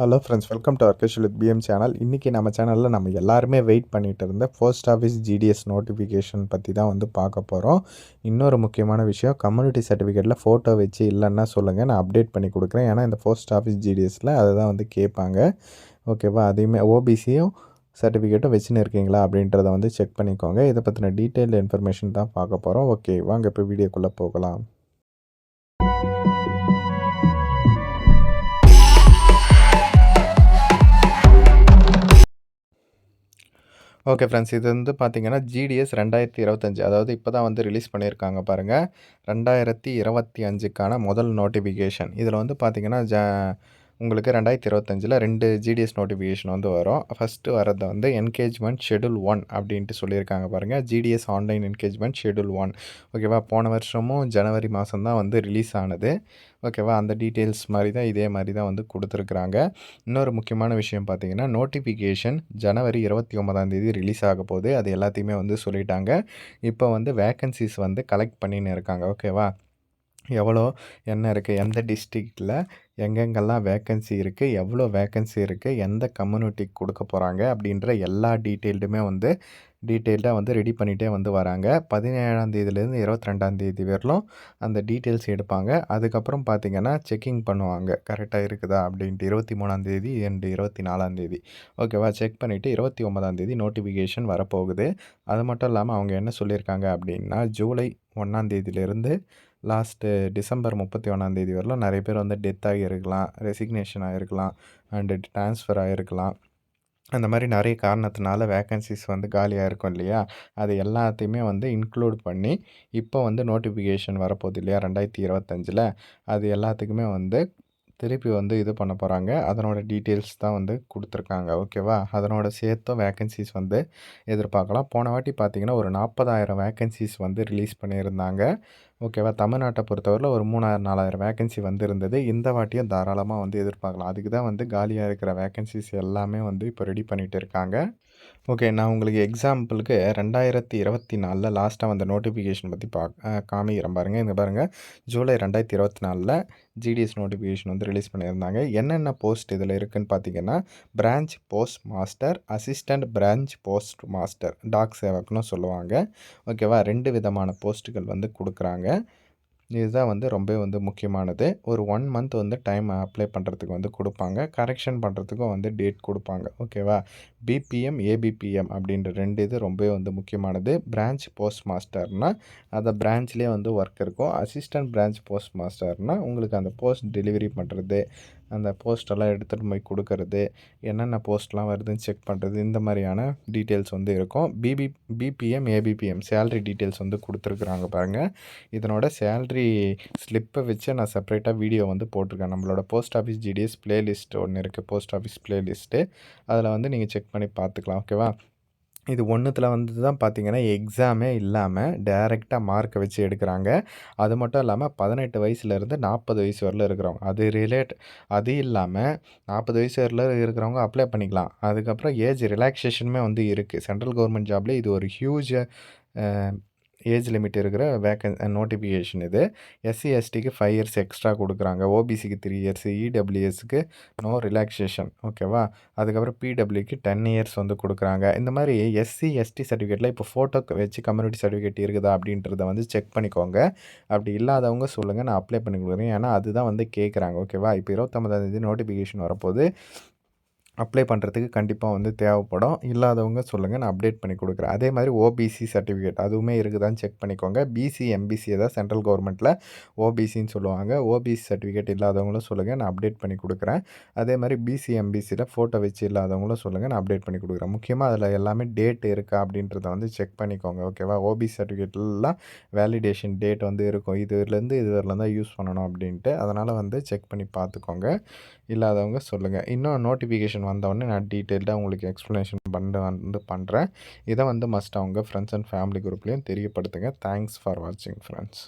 Hello friends welcome to Arkesh with PM channel இன்றைக்கி நம்ம சேனலில் நம்ம எல்லாருமே வெயிட் பண்ணிகிட்டு இருந்த போஸ்ட் ஆஃபீஸ் ஜிடிஎஸ் நோட்டிஃபிகேஷன் பற்றி தான் வந்து பார்க்க போகிறோம் இன்னொரு முக்கியமான விஷயம் கம்யூனிட்டி சர்டிஃபிகேட்டில் ஃபோட்டோ வச்சு இல்லைன்னா சொல்லுங்கள் நான் அப்டேட் பண்ணி கொடுக்குறேன். ஏன்னா இந்த போஸ்ட் ஆஃபீஸ் ஜிடிஎஸில் அதை தான் வந்து கேட்பாங்க. ஓகேவா அதையுமே ஓபிசியும் சர்டிஃபிகேட்டும் வச்சுன்னு இருக்கீங்களா அப்படின்றத வந்து செக் பண்ணிக்கோங்க. இதை பற்றின டீட்டெயில் இன்ஃபர்மேஷன் தான் பார்க்க போகிறோம் ஓகே வாங்க இப்போ வீடியோக்குள்ளே போகலாம். ஓகே ஃப்ரெண்ட்ஸ் இது வந்து பார்த்தீங்கன்னா ஜிடிஎஸ் ரெண்டாயிரத்தி இருபத்தஞ்சி. அதாவது இப்போ தான் வந்து ரிலீஸ் பண்ணியிருக்காங்க பாருங்கள் ரெண்டாயிரத்தி இருபத்தி அஞ்சுக்கான முதல் நோட்டிஃபிகேஷன் இதில் வந்து பார்த்தீங்கன்னா ஜ உங்களுக்கு ரெண்டாயிரத்தி இருபத்தஞ்சில் ரெண்டு ஜிடிஎஸ் நோட்டிஃபிகேஷன் வந்து வரும். ஃபஸ்ட்டு வரது வந்து என்கேஜ்மெண்ட் ஷெடியூல் ஒன் அப்படின்ட்டு சொல்லியிருக்காங்க பாருங்கள் GDS online engagement schedule one ஓகேவா போன வருஷமும் ஜனவரி மாதம் தான் வந்து ரிலீஸ் ஆனது. ஓகேவா அந்த டீட்டெயில்ஸ் மாதிரி தான் இதே மாதிரி தான் வந்து கொடுத்துருக்குறாங்க. இன்னொரு முக்கியமான விஷயம் பார்த்தீங்கன்னா நோட்டிஃபிகேஷன் ஜனவரி இருபத்தி ஒன்பதாம் தேதி ரிலீஸ் ஆக போகுது. அது எல்லாத்தையுமே வந்து சொல்லிட்டாங்க. இப்போ வந்து வேக்கன்சிஸ் வந்து கலெக்ட் பண்ணின்னு இருக்காங்க. ஓகேவா எவ்வளோ என்ன இருக்குது எந்த டிஸ்ட்ரிக்டில் எங்கெங்கெல்லாம் வேக்கன்சி இருக்குது எவ்வளோ வேக்கன்சி இருக்குது எந்த கம்யூனிட்டிக்கு கொடுக்க போகிறாங்க அப்படின்ற எல்லா டீட்டெயில்டுமே வந்து டீட்டெயில்டாக வந்து ரெடி பண்ணிகிட்டே வந்து வராங்க. பதினேழாம் தேதியிலேருந்து இருபத்தி ரெண்டாம் தேதி வரலும் அந்த டீட்டெயில்ஸ் எடுப்பாங்க. அதுக்கப்புறம் பார்த்திங்கன்னா செக்கிங் பண்ணுவாங்க. கரெக்டாக இருக்குதா அப்படின்ட்டு இருபத்தி மூணாந்தேதி அண்டு இருபத்தி நாலாந்தேதி ஓகேவா செக் பண்ணிவிட்டு இருபத்தி ஒன்பதாந்தேதி நோட்டிஃபிகேஷன் வரப்போகுது. அது மட்டும் இல்லாமல் அவங்க என்ன சொல்லியிருக்காங்க அப்படின்னா ஜூலை ஒன்றாந்தேதியிலேருந்து லாஸ்ட்டு டிசம்பர் முப்பத்தி ஒன்றாந்தேதி வரலாம். நிறைய பேர் வந்து டெத் ஆகியிருக்கலாம் ரெசிக்னேஷன் ஆகிருக்கலாம் அண்டு ட்ரான்ஸ்ஃபர் ஆகிருக்கலாம் அந்த மாதிரி நிறைய காரணத்தினால வேக்கன்சிஸ் வந்து காலியாக இருக்கும் இல்லையா? அது எல்லாத்தையுமே வந்து இன்க்ளூட் பண்ணி இப்போ வந்து நோட்டிஃபிகேஷன் வரப்போகுது இல்லையா? ரெண்டாயிரத்தி இருபத்தஞ்சில். அது எல்லாத்துக்குமே வந்து திருப்பி வந்து இது பண்ண போகிறாங்க அதனோட டீட்டெயில்ஸ் தான் வந்து கொடுத்துருக்காங்க. ஓகேவா அதனோட சேர்த்தும் வேக்கன்சிஸ் வந்து எதிர்பார்க்கலாம். போன வாட்டி பார்த்திங்கன்னா ஒரு நாற்பதாயிரம் வேக்கன்சிஸ் வந்து ரிலீஸ் பண்ணியிருந்தாங்க. ஓகேவா தமிழ்நாட்டை பொறுத்தவரையில் ஒரு மூணாயிரம் நாலாயிரம் வேகன்சி வந்திருந்தது. இந்த வாட்டியும் தாராளமாக வந்து எதிர்பார்க்கலாம். அதுக்கு தான் வந்து காலியாக இருக்கிற வேக்கன்சிஸ் எல்லாமே வந்து இப்போ ரெடி பண்ணிகிட்டு இருக்காங்க. ஓகே நான் உங்களுக்கு எக்ஸாம்பிளுக்கு ரெண்டாயிரத்தி இருபத்தி நாலில் லாஸ்ட்டாக வந்த நோட்டிஃபிகேஷன் பற்றி பா காமிக்கிறேன் பாருங்கள் இங்கே பாருங்கள் ஜூலை ரெண்டாயிரத்தி இருபத்தி நாலில் ஜிடிஎஸ் நோட்டிஃபிகேஷன் வந்து ரிலீஸ் பண்ணியிருந்தாங்க. என்னென்ன போஸ்ட் இதில் இருக்குதுன்னு பார்த்தீங்கன்னா branch post master assistant branch post master Dak சேவக்னு சொல்லுவாங்க. ஓகேவா ரெண்டு விதமான போஸ்ட்டுகள் வந்து கொடுக்குறாங்க. இதுதான் வந்து ரொம்ப வந்து முக்கியமானது. ஒரு ஒன் மந்த் வந்து டைம் அப்ளை பண்ணுறதுக்கு வந்து கொடுப்பாங்க. கரெக்ஷன் பண்ணுறதுக்கும் வந்து டேட் கொடுப்பாங்க. ஓகேவா பிபிஎம் ஏபிபிஎம் அப்படின்ற ரெண்டு இது ரொம்பவே வந்து முக்கியமானது. பிரான்ச் போஸ்ட் மாஸ்டர்னால் அந்த பிரான்ச்லேயே வந்து ஒர்க் இருக்கும். அசிஸ்டன்ட் பிரான்ச் போஸ்ட் மாஸ்டர்னால் உங்களுக்கு அந்த போஸ்ட் டெலிவரி பண்ணுறது அந்த போஸ்டெல்லாம் எடுத்துகிட்டு போய் கொடுக்கறது என்னென்ன போஸ்ட்லாம் வருதுன்னு செக் பண்ணுறது இந்த மாதிரியான டீட்டெயில்ஸ் வந்து இருக்கும். BP BPM ABPM salary details வந்து கொடுத்துருக்குறாங்க பாருங்கள் இதனோட சேல்ரி ஸ்லிப்பை வச்சு நான் செப்பரேட்டாக வீடியோ வந்து போட்டிருக்கேன். நம்மளோட போஸ்ட் ஆஃபீஸ் ஜிடிஎஸ் பிளேலிஸ்ட் ஒன்று இருக்குது போஸ்ட் ஆஃபீஸ் பிளேலிஸ்ட்டு அதில் வந்து நீங்கள் செக் பண்ணி பார்த்துக்கலாம் ஓகேவா இது ஒன்றுத்தில் வந்து தான் பார்த்திங்கன்னா எக்ஸாமே இல்லாமல் டைரெக்டாக மார்க்கை வச்சு எடுக்கிறாங்க. அது மட்டும் இல்லாமல் பதினெட்டு வயசுலேருந்து நாற்பது வயசு வரல இருக்கிறவங்க அது ரிலேட் அது இல்லாமல் நாற்பது வயசு வரல இருக்கிறவங்க அப்ளை பண்ணிக்கலாம். அதுக்கப்புறம் ஏஜ் ரிலாக்ஸேஷனுமே வந்து இருக்குது சென்ட்ரல் கவர்மெண்ட் ஜாப்லேயே இது ஒரு ஹியூஜ் ஏஜ் லிமிட் இருக்கிற வேக்கன் நோட்டிஃபிகேஷன் இது. எஸ்சி எஸ்டிக்கு ஃபைவ் இயர்ஸ் எக்ஸ்ட்ரா கொடுக்குறாங்க. ஓபிசிக்கு த்ரீ இயர்ஸ் இடபிள்யூஎஸ்க்கு நோ ரிலாக்ஸேஷன் ஓகேவா அதுக்கப்புறம் பிடபிள்யூக்கு டென் இயர்ஸ் வந்து கொடுக்குறாங்க. இந்த மாதிரி எஸ்சி எஸ்டி சர்டிஃபிகேட்டில் இப்போ ஃபோட்டோ வச்சு கம்யூனிட்டி சர்டிஃபிகேட் இருக்குதா அப்படின்றத வந்து செக் பண்ணிக்கோங்க. அப்படி இல்லாதவங்க சொல்லுங்கள் நான் அப்ளை பண்ணி கொடுக்குறேன். ஏன்னா அதுதான் வந்து கேட்குறாங்க ஓகேவா இப்போ இருபத்தொம்பதாந்தேதி நோட்டிஃபிகேஷன் வரப்போது அப்ளை பண்ணுறதுக்கு கண்டிப்பாக வந்து தேவைப்படும். இல்லாதவங்க சொல்லுங்கள் நான் அப்டேட் பண்ணி கொடுக்குறேன். அதே மாதிரி ஓபிசி சர்டிஃபிகேட் அதுவுமே இருக்குதான்னு செக் பண்ணிக்கோங்க. பிசி எம்பிசி தான் சென்ட்ரல் கவர்மெண்ட்டில் ஓபிசின்னு சொல்லுவாங்க. ஓபிசி சர்டிஃபிகேட் இல்லாதவங்களும் சொல்லுங்கள் நான் அப்டேட் பண்ணி கொடுக்குறேன். அதே மாதிரி பிசி எம்பிசியில் ஃபோட்டோ வச்சு இல்லாதவங்களும் சொல்லுங்கள் நான் அப்டேட் பண்ணி கொடுக்குறேன். முக்கியமாக அதில் எல்லாமே டேட் இருக்கா அப்படின்றத வந்து செக் பண்ணிக்கோங்க ஓகேவா ஓபிசி சர்டிஃபிகேட்லாம் வேலிடேஷன் டேட் வந்து இருக்கும். இதுலேருந்து இது வரலாம் தான் யூஸ் பண்ணணும் அப்படின்ட்டு. அதனால் வந்து செக் பண்ணி பார்த்துக்கோங்க. இல்லாதவங்க சொல்லுங்கள் இன்னும் நோட்டிஃபிகேஷன் வந்தவொடனே நான் டீட்டெயில்டாக உங்களுக்கு எக்ஸ்ப்ளனேஷன் பண்ண வந்து பண்ணுறேன் இதை வந்து மஸ்ட் அவங்க ஃப்ரெண்ட்ஸ் அண்ட் ஃபேமிலி குரூப்லேயும் தெரியப்படுத்துங்க. தேங்க்ஸ் ஃபார் வாட்சிங் ஃப்ரெண்ட்ஸ்